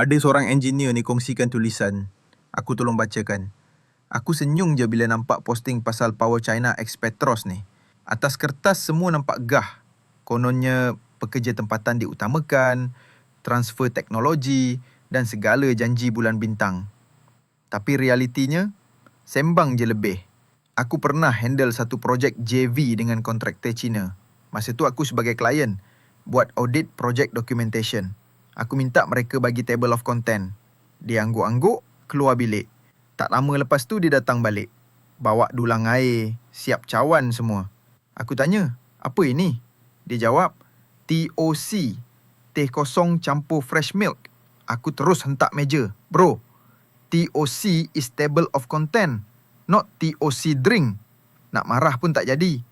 Ada seorang engineer ni kongsikan tulisan. Aku tolong bacakan. Aku senyum je bila nampak posting pasal Power China X Petros ni. Atas kertas semua nampak gah. Kononnya pekerja tempatan diutamakan, transfer teknologi dan segala janji bulan bintang. Tapi realitinya, sembang je lebih. Aku pernah handle satu projek JV dengan kontraktor Cina. Masa tu aku sebagai klien buat audit project documentation. Aku minta mereka bagi table of content. Dia angguk-angguk, keluar bilik. Tak lama lepas tu dia datang balik. Bawa dulang air, siap cawan semua. Aku tanya, apa ini? Dia jawab, TOC, teh kosong campur fresh milk. Aku terus hentak meja. Bro, TOC is table of content, not TOC drink. Nak marah pun tak jadi.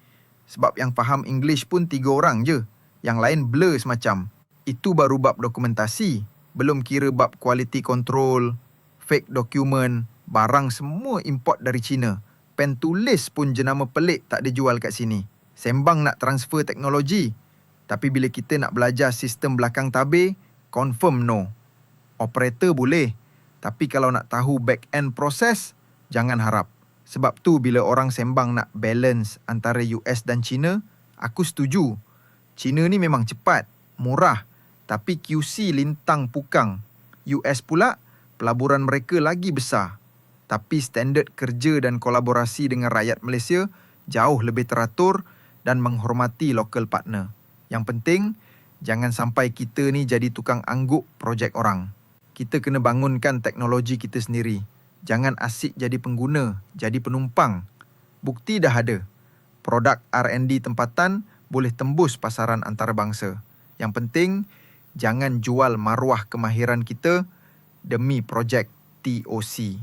Sebab yang faham English pun tiga orang je. Yang lain blur semacam. Itu baru bab dokumentasi. Belum kira bab quality control, fake document, barang semua import dari China. Pen tulis pun jenama pelik tak dijual kat sini. Sembang nak transfer teknologi. Tapi bila kita nak belajar sistem belakang tabir, confirm no. Operator boleh. Tapi kalau nak tahu back end proses, jangan harap. Sebab tu bila orang sembang nak balance antara US dan China, aku setuju. China ni memang cepat, murah, tapi QC lintang pukang. US pula, pelaburan mereka lagi besar. Tapi standard kerja dan kolaborasi dengan rakyat Malaysia jauh lebih teratur dan menghormati local partner. Yang penting, jangan sampai kita ni jadi tukang angguk projek orang. Kita kena bangunkan teknologi kita sendiri. Jangan asyik jadi pengguna, jadi penumpang. Bukti dah ada. Produk R&D tempatan boleh tembus pasaran antarabangsa. Yang penting, jangan jual maruah kemahiran kita demi projek TOC.